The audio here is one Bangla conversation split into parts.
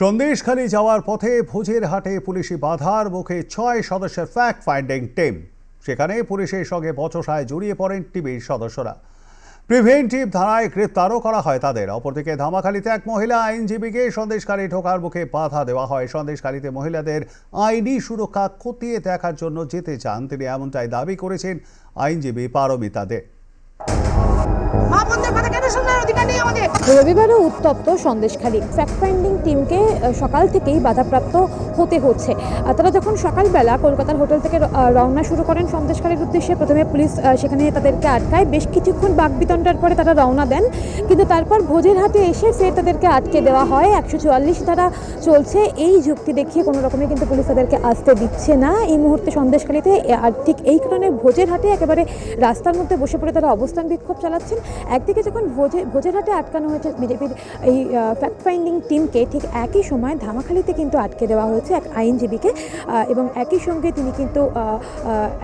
সন্দেশখালী যাওয়ার পথে ভোজের হাটে পুলিশি বাধার মুখে ছয় সদস্যের ফ্যাক্ট ফাইন্ডিং টিম সেখানে পুলিশের সঙ্গে বচসায় জড়িয়ে পড়েন টিমের সদস্যরা। প্রিভেন্টিভ ধারায় গ্রেপ্তারও করা হয় তাদের। অপরদিকে ধামাখালীতে এক মহিলা আইনজীবীকে সন্দেশকারী ঢোকার মুখে বাধা দেওয়া হয়। সন্দেশকারীতে মহিলাদের আইনি সুরক্ষা খতিয়ে দেখার জন্য যেতে চান। তিনি এমনটাই দাবি করেছেন আইনজীবী পারমিতা দে। আমাদের। রবিবারও উত্তপ্ত সন্দেশখালী। ফ্যাক্ট ফাইন্ডিং টিমকে সকাল থেকেই বাধাপ্রাপ্ত হতে হচ্ছে। তারা যখন সকালবেলা কলকাতার হোটেল থেকে রওনা শুরু করেন সন্দেশখালীর উদ্দেশ্যে, প্রথমে পুলিশ সেখানে তাদেরকে আটকায়। বেশ কিছুক্ষণ বাকবিতণ্ডার পরে তারা রওনা দেন। কিন্তু তারপর ভোজের হাটে এসে ফের তাদেরকে আটকে দেওয়া হয়। একশো চুয়াল্লিশ ধারা চলছে। এই যুক্তি দেখিয়ে কোনো রকমে কিন্তু পুলিশ তাদেরকে আসতে দিচ্ছে না। এই মুহূর্তে সন্দেশখালীতে আর ঠিক এই কারণে ভোজের হাটে একেবারে রাস্তার মধ্যে বসে পড়ে তারা অবস্থান বিক্ষোভ চালাচ্ছেন। একদিকে যখন ভোজে ভোজের হাটে আটকানো হয়েছে। বিজেপির এই ফ্যাক্ট ফাইন্ডিং টিমকে ঠিক একই সময় ধামাখালিতে কিন্তু আটকে দেওয়া হয়েছে এক আইনজীবীকে। এবং একই সঙ্গে তিনি কিন্তু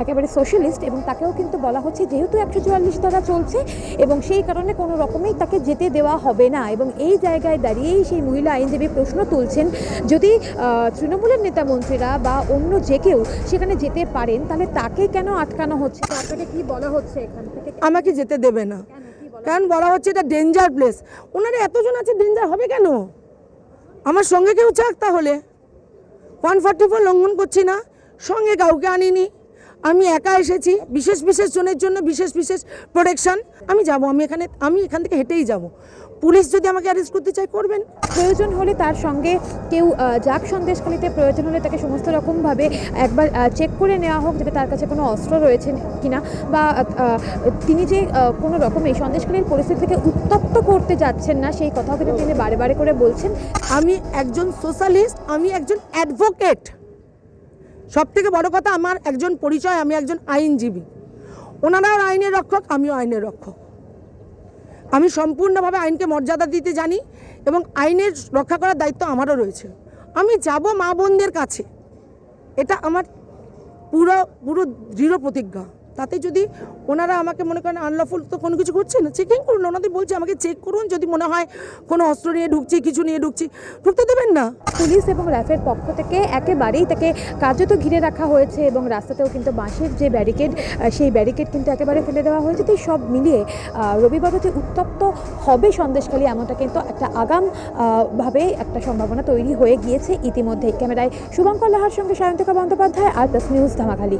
একেবারে সোশ্যালিস্ট এবং তাকেও কিন্তু বলা হচ্ছে যেহেতু একশো চুয়াল্লিশ ধারা চলছে এবং সেই কারণে কোনো রকমেই তাকে যেতে দেওয়া হবে না। এবং এই জায়গায় দাঁড়িয়েই সেই মহিলা আইনজীবী প্রশ্ন তুলছেন, যদি তৃণমূলের নেতা মন্ত্রীরা বা অন্য যে কেউ সেখানে যেতে পারেন, তাহলে তাকে কেন আটকানো হচ্ছে? আপনাকে কি বলা হচ্ছে এখান থেকে? আমাকে যেতে দেবে না। কারণ বলা হচ্ছে এটা ডেঞ্জার প্লেস ওনারা এতজন আছে ডেঞ্জার হবে কেন? আমার সঙ্গে কেউ চাক তাহলে। ওয়ান ফর্টি ফোর লঙ্ঘন করছি না, সঙ্গে কাউকে আনিনি। আমি একা এসেছি বিশেষ বিশেষ জনের জন্য বিশেষ বিশেষ প্রোটেকশন আমি যাব আমি এখানে আমি এখান থেকে হেঁটেই যাব। পুলিশ যদি আমাকে অ্যারেস্ট করতে চায় করবেন। প্রয়োজন হলে তার সঙ্গে কেউ যাক সন্দেশখালিতে প্রয়োজন হলে তাকে সমস্ত রকমভাবে একবার চেক করে নেওয়া হোক যাতে তার কাছে কোনো অস্ত্র রয়েছে কিনা বা তিনি যে কোনো রকম এই সন্দেশখালীর পরিস্থিতি থেকে উত্তপ্ত করতে যাচ্ছেন না সেই কথাও কিন্তু তিনি বারে বারে করে বলছেন। আমি একজন সোশ্যালিস্ট আমি একজন অ্যাডভোকেট সব থেকে বড় কথা, আমার একজন পরিচয়, আমি একজন আইনজীবী। ওনারাও আইনের রক্ষক, আমিও আইনের রক্ষক। আমি সম্পূর্ণভাবে আইনকে মর্যাদা দিতে জানি এবং আইনের রক্ষা করার দায়িত্ব আমারও রয়েছে। আমি যাব মা বোনদের কাছে। এটা আমার পুরো পুরো দৃঢ় প্রতিজ্ঞা। তাতে যদি ওনারা আমাকে মনে করেন আনলফুল তো কোনো কিছু করছে না চেকিং করুন। ওনাদের বলছে আমাকে চেক করুন যদি মনে হয় কোনো অস্ত্র নিয়ে ঢুকছি কিছু নিয়ে ঢুকছি ঢুকতে দেবেন না। পুলিশ এবং র্যাফের পক্ষ থেকে একেবারেই তাকে কার্যত ঘিরে রাখা হয়েছে এবং রাস্তাতেও কিন্তু বাঁশের যে ব্যারিকেড সেই ব্যারিকেড কিন্তু একেবারে ফেলে দেওয়া হয়েছে। তো সব মিলিয়ে আহ, রবিবারও যে উত্তপ্ত হবে সন্দেশখালী এমনটা কিন্তু একটা আগাম ভাবে একটা সম্ভাবনা তৈরি হয়ে গিয়েছে ইতিমধ্যেই। ক্যামেরায় শুভঙ্কর লাহার সঙ্গে সায়ন্তিকা বন্দ্যোপাধ্যায় আর প্লাস নিউজ ধামাখালী।